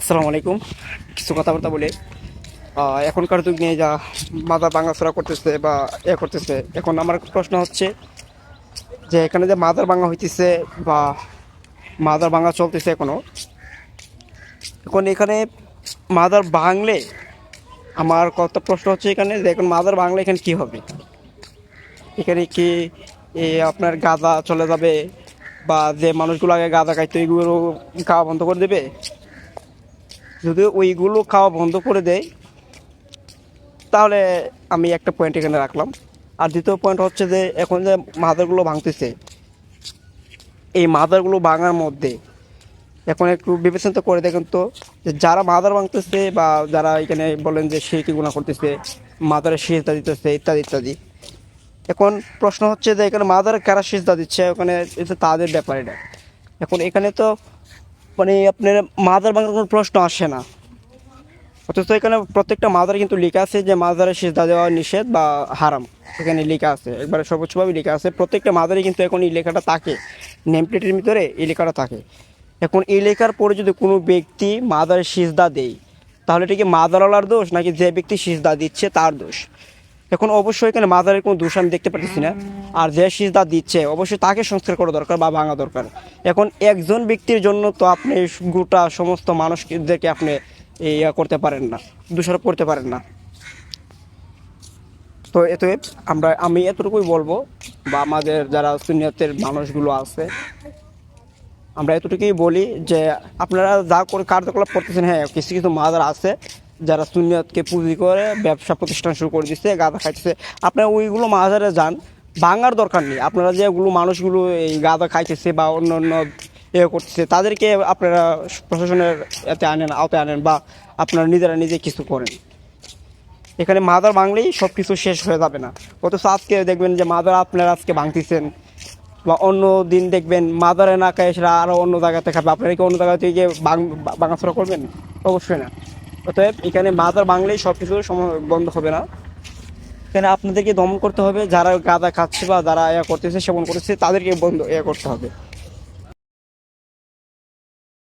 আসসালামু আলাইকুম কিছু কথাবার্তা বলে। এখনকার যুগ নিয়ে যা মাদা ভাঙাচোরা করতেছে বা এ করতেছে, এখন আমার প্রশ্ন হচ্ছে যে এখানে যে মাদার ভাঙা হইতেছে বা মাদার ভাঙা চলতেছে এখনও এখন এখানে মাদার ভাঙলে আমার কত প্রশ্ন হচ্ছে এখানে যে এখন মাদার ভাঙলে এখানে কী হবে? এখানে কি আপনার গাঁদা চলে যাবে বা যে মানুষগুলো আগে গাঁদা খাইতো এইগুলো গা বন্ধ করে দেবে? যদি ওইগুলো খাওয়া বন্ধ করে দেয় তাহলে আমি একটা পয়েন্ট এখানে রাখলাম। আর দ্বিতীয় পয়েন্ট হচ্ছে যে, এখন যে মাদারগুলো ভাঙতেছে, এই মাদারগুলো ভাঙার মধ্যে এখন একটু বিবেচনা তো করে দেখেন তো, যে যারা মাদার ভাঙতেছে বা যারা এখানে বলেন যে সে কি গুণা করতেছে, মাদারের সিজদা দিতেছে, ইত্যাদি ইত্যাদি, এখন প্রশ্ন হচ্ছে যে, এখানে মাদার কারা সিজদা দিচ্ছে? ওখানে তাদের ব্যাপার এটা। এখন এখানে তো মানে আপনার মাদার ভাঙার কোনো প্রশ্ন আসে না। অথচ এখানে প্রত্যেকটা মাদার কিন্তু লেখা আছে যে মাদারের সিজদা দেওয়া নিষেধ বা হারাম। এখানে লেখা আছে, একবারে সর্বোচ্চভাবে লেখা আছে। প্রত্যেকটা মাদারই কিন্তু এখন এই লেখাটা থাকে। নেম প্লেটের ভিতরে এই লেখাটা থাকে। এখন এই লেখার পরে যদি কোনো ব্যক্তি মাদারের সিজদা দেয়, তাহলে এটা কি মাদারওয়ালার দোষ নাকি যে ব্যক্তি সিজদা দিচ্ছে তার দোষ? এখন অবশ্যই এখানে মাদারের কোনো দোষ আমি দেখতে পাচ্ছি না। আর যে সিজদা দিচ্ছে, অবশ্যই তাকে সংস্কার করা দরকার বা ভাঙা দরকার। এখন একজন ব্যক্তির জন্য তো আপনি গোটা সমস্ত মানুষদেরকে আপনি ইয়া করতে পারেন না, দোষারোপ করতে পারেন না। তো এতে আমরা, আমি এতটুকুই বলব, বা আমাদের যারা সুনিয়তের মানুষগুলো আছে, আমরা এতটুকুই বলি যে আপনারা যা করে কার্যকলাপ করতেছেন হ্যাঁ কিছু কিছু মাদার আছে যারা সুনিয়তকে পুঁজি করে ব্যবসা প্রতিষ্ঠান শুরু করে দিচ্ছে গাঁদা খাইতেছে, আপনারা ওইগুলো মাজারে যান, ভাঙার দরকার নেই। আপনারা যেগুলো মানুষগুলো এই গাঁদা খাইতেছে বা অন্য অন্য এ করতেছে, তাদেরকে আপনারা প্রশাসনের এতে আনেন, আওতায় আনেন বা আপনারা নিজেরা নিজে কিছু করেন। এখানে মাদার ভাঙলেই সব কিছু শেষ হয়ে যাবে না। অথচ আজকে দেখবেন যে মাদার আপনারা আজকে ভাঙতেছেন বা অন্য দিন দেখবেন মাদারে না সেটা আরও অন্য জায়গাতে খাবে। আপনারা কি অন্য জায়গা থেকে ভাঙাচোরা করবেন? অবশ্যই না। অতএব এখানে মাদার বাংলায় সব কিছু বন্ধ হবে না। এখানে আপনাদেরকে দমন করতে হবে, যারা গাঁদা খাচ্ছে বা যারা ইয়া করতেছে, সেবন করতেছে, তাদেরকে বন্ধ ইয়া করতে হবে।